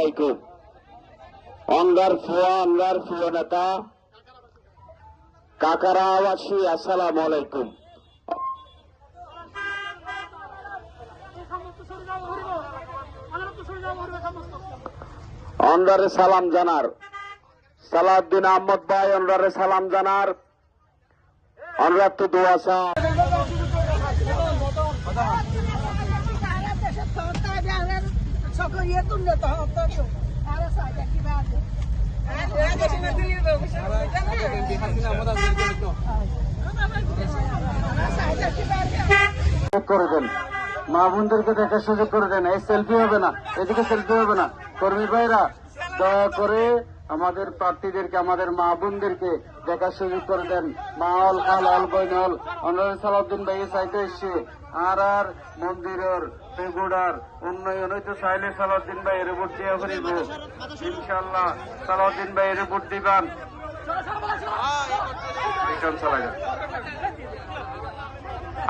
আলাইকুম। অঙ্গার ফুয়া অঙ্গার ফুয়া নেতা। কাকারা আবাসী, আসসালাম আলাইকুম। অন্ডারে সালাম জানার। সালাউদ্দিন আহমদ ভাই অন্ডারে সালাম জানার। অনরাত তো সুযোগ করে দেন। মা বোনদেরকে দেখার সুযোগ করে দেন। এই সেলফি হবে না, এদিকে সেলফি হবে না। কর্মী ভাইরা, দয়া করে আমাদের প্রার্থীদেরকে, আমাদের মা বোনদেরকে দেখার সুযোগ করে দেন। মা অল খাল অল বইন অল অনার সালাউদ্দিন ভাই চাইতে এসছে আর আর মন্দিরের পেগুড়ার উন্নয়ন হয়তো চাইলে সালাউদ্দিন ভাই এর ভোট দিয়ে করিব ইনশাল্লাহ সালাউদ্দিন ভাই এর ভোট দিবান।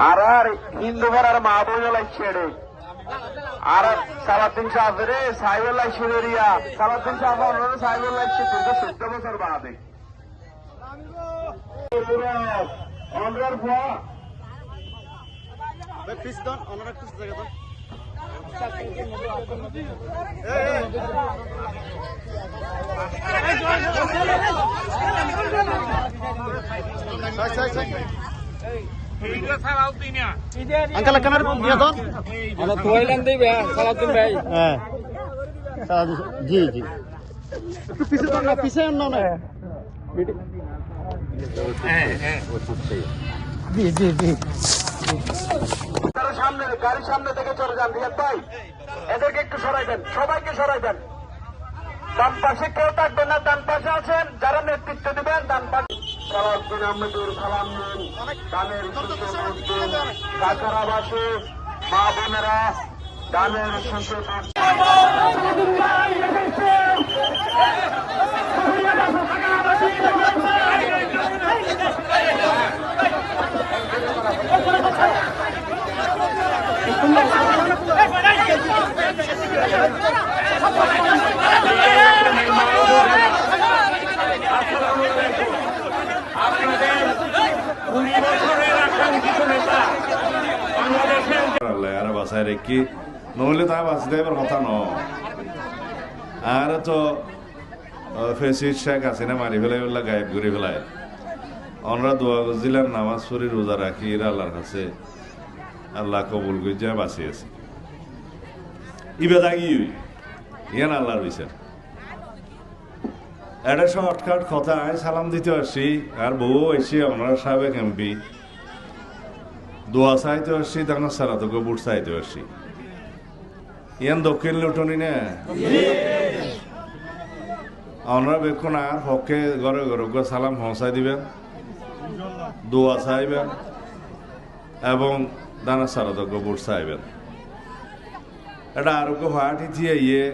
আর আর হিন্দু ঘরের মা বোন লাগছে আর সালাদিন সাহেবের সাহেবের লাগছে রে রিয়া সালাদিন সাহেব সাহেবের লাগছে কিন্তু চোদ্দ বছর বাদে ভুয়া আঙ্কাল ক্যামেরা দিয়ে দাও আমরা তোয়াইলাম দিবে সালাউদ্দিন ভাই। হ্যাঁ। জি জি। একটু পিছে দাও না পিছে আনো না। জি জি জি। সামনে গাড়ির সামনে থেকে চলে যান রিয়াদ ভাই এদেরকে একটু সরাই দেন সবাইকে সরাই দেন। ডান পাশে কেউ থাকবেন না ডান পাশে আছেন। সালাউদ্দিন আহমেদুর সালাম নিন দানের কাকারাবাসে মা বোনেরা দানের শেষে আল্লাহ আর বাসায় রেখি কথা ন আর তো শেখ হাসিনা মারি ফেলাই গায়েব অনরা দোয়া নামাজ পড়ি রোজা রাখি আল্লাহর কাছে আল্লাহ কবুল ইয়ান আল্লাহর বিচার এটা শর্টকাট কথা আমি সালাম দিতে আসছি আর বউ এসছি আমরা সাবেক এমপি দোয়া চাইতে আসছি তখন সারা তোকে বুট চাইতে আসছি। ইয়ান দক্ষিণ লুটনি না? আমরা বেক্ষণ আর হকে ঘরে ঘরে গিয়ে সালাম পৌঁছাই দিবেন, দোয়া চাইবেন, এবং দানা সারা তোকে বুট চাইবেন। এটা আরোগ্য হাটি দিয়ে ইয়ে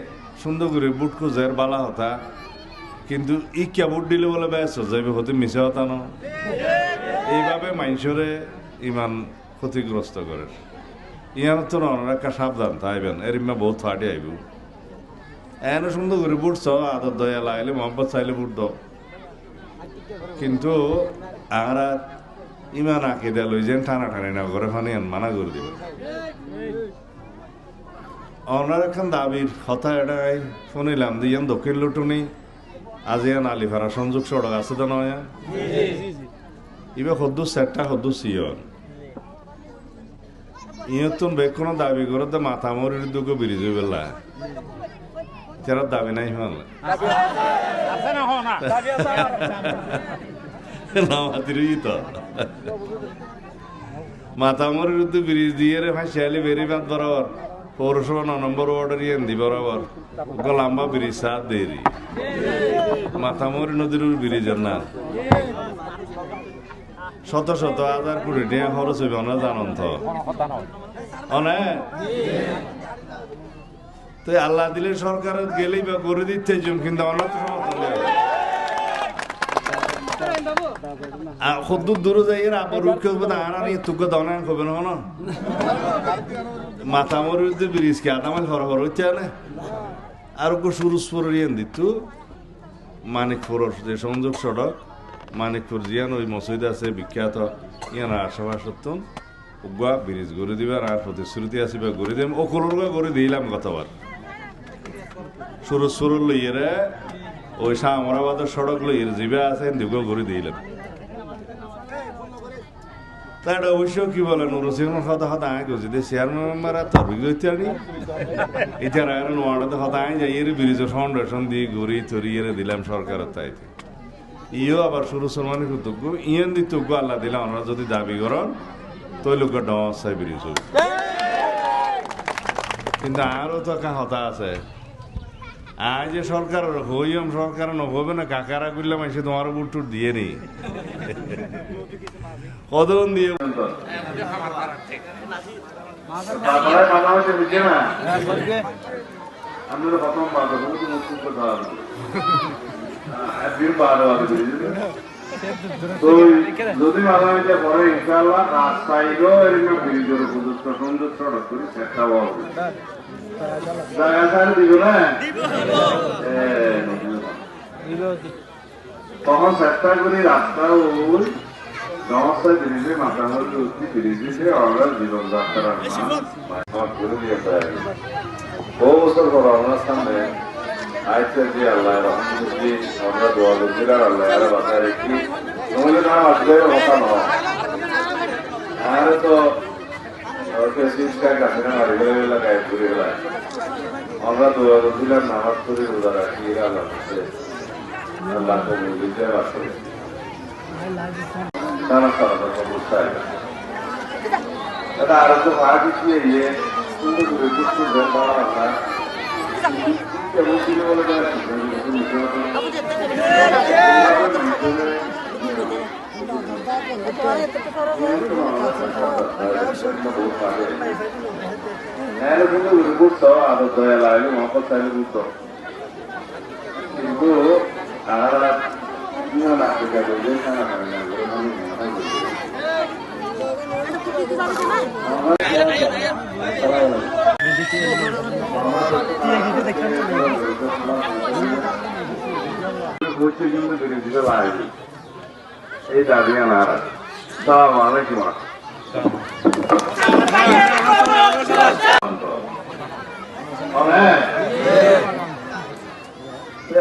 সুন্দর করে বুট খুঁজের বালা হতা, কিন্তু ইকিয়া বুট দিলে বলে ব্যস্ত, যাইবে হতে মিশে হতা না। এইভাবে মানুষরে ইমান ক্ষতিগ্রস্ত করে। ইয়ার তো একটা সাবধান তাইবেন। এরিমা বহুত ফাটি আইব। এনে সুন্দর করে বুটছ আদর দয়া লাইলে মোহাম্মদ চাইলে বুট দাও। কিন্তু আর ইমান আঁকি দেয় লই যেন টানা টানি না করে ফানি মানা করে দিবে অনার এখন দাবির কথা এটাই শুনিলাম যে ইয়ান দক্ষিণ লুটুনি আজ ইয়ান আলিফারা সংযোগ সড়ক আছে তো নয় ইবে সদ্দু সেটটা সদ্দু সিয়ন। ইয়তুন বেক্ষণ দাবি করে তো মাথা মরির দুগো বিরিজ বেলা যারা দাবি নাই হল মাথা মরির তো ব্রিজ দিয়ে রে ভাই শিয়ালি বেরি বাদ বরাবর। পৌরসভা ন নম্বর ওয়ার্ডের এন্দি বরাবর। ওকে লম্বা সাত দেরি। মাথামরি নদীর ব্রিজের না। শত শত হাজার কোটি টাকা খরচ হইবে, অনেক জানন তো তো আল্লাহ দিলে সরকারের গেলেই বা করে দিতে কিন্তু অনেক তো সমর্থন দেবে সদ্দুর দূরে যাই, এর আবার রুট করবে না না মাথা মরে ব্রিজ কে আদামাল হর হর হচ্ছে না আর ওকে সুরুজপুর ইয়েন দিত মানিকপুর যে সংযোগ সড়ক। মানিকপুর জিয়ান ওই মসজিদ আছে, বিখ্যাত। ইয়ান আশাবাস সত্যন উগুয়া ব্রিজ গড়ে দিবার আর প্রতিশ্রুতি আসিবা গড়ে দিম। ও কলরগা গড়ে দিলাম গতবার। সুরুজপুর লইয়েরে ওই শাহমরাবাদের সড়ক লইয়ের জিবা আছে দিকে গড়ে দিলাম। তাই অবশ্য কি বলে নুরসিংহ কথা কথা আয় করছি যে চেয়ারম্যান মারা তোর আনি। এটা আর নোয়াড়াতে কথা আয় যাই, এর ব্রিজ ফাউন্ডেশন দিয়ে ঘুরি তরি দিলাম সরকারের তাইতে। ইও আবার শুরু সলমানি কৃতজ্ঞ ইয়ান দিতজ্ঞ আল্লাহ দিলাম আমরা যদি দাবি করেন তো লোক ডসাই ব্রিজ হবে কিন্তু আরও তো একটা হতা আছে। আজ যে সরকার হইম সরকার নহবে না কাকারা করলাম এসে তোমার বুট টুট দিয়ে নেই। কদন দিয়ে তারপরে মাথা হচ্ছে বুঝছে না? আমি তো প্রথম কথা যদি মাথা হইতে পরে ইনশাল্লাহ রাস্তাইও এরকম ব্রিজের উপযুক্ত সুন্দর সড়ক করে চেষ্টা হবে জায়গা সারি দিব না তখন চেষ্টা করি রাস্তা ওই সমস্যায় ব্রিজে মাথা হলে উঠছি ব্রিজে আমরা মান করে দিয়ে বহু বছর পর আমার সামনে আইসে যে আল্লাহ রহমতুল্লি আমরা দোয়া করছিলাম আল্লাহ আর বাসায় রেখি নইলে না আসলে কথা নয়। আর তো আমরা দোয়া করছিলাম, নামাজ করি রোজা রাখি আর তো ইয়ে সুন্দর করে খুব সুন্দর কিন্তু গুরুত্ব আর দয়া লাগে মহাপদ সাহেবের গুরুত্ব কিন্তু তারা নাটিকা করবে তারা মুসলিম বিরোধীরা বাড়ি এই দাবি আমার সালাম আলাইকুম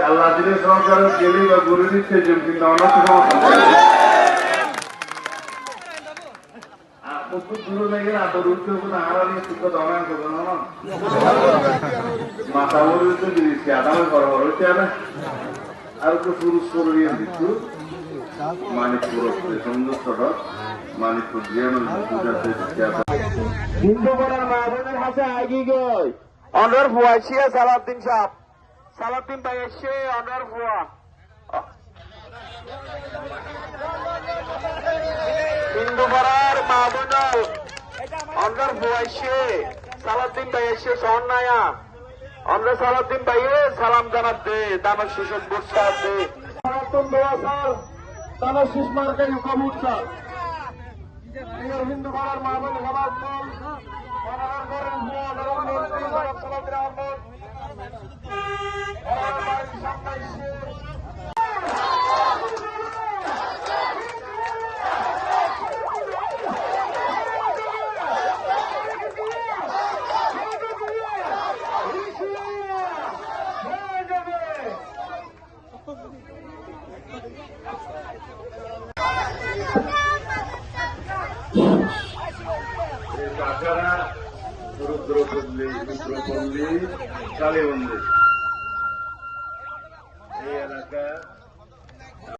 আল্লাহ দিনের সংসার গেলে বা গুরু দিচ্ছে কিন্তু অনেক সমস্যা প্রচুর দূরে লেগে না তোর উঠতে হবে না, আর আমি শিক্ষা দমান করব না মাথা মরে উঠতে দিয়েছি আদামে বড় বড় হচ্ছে না আর তো শুরু শুরু দিয়ে দিচ্ছু মানিকপুর সুন্দর সড়ক মানিকপুর হিন্দু বলার মা বোনের আগি গই। অনর ফুয়াইছিয়া সালাউদ্দিন সাহেব। সালাউদ্দিন ভাই এসে অনর ফুয়া হিন্দু বলার মা বোন অনর ফুয়াইছে সালাউদ্দিন ভাই এসে সন্নায়া আমরা সালাউদ্দিন ভাইয়ে সালাম জানাতে দামের শিশু বুটসা আছে। সনাতন দোয়া স্যার দামের শিশ মার্কে ইউকামুটসা হিন্দু বলার মা বোন সমাজ কাকারা Terima kasih kali menonton!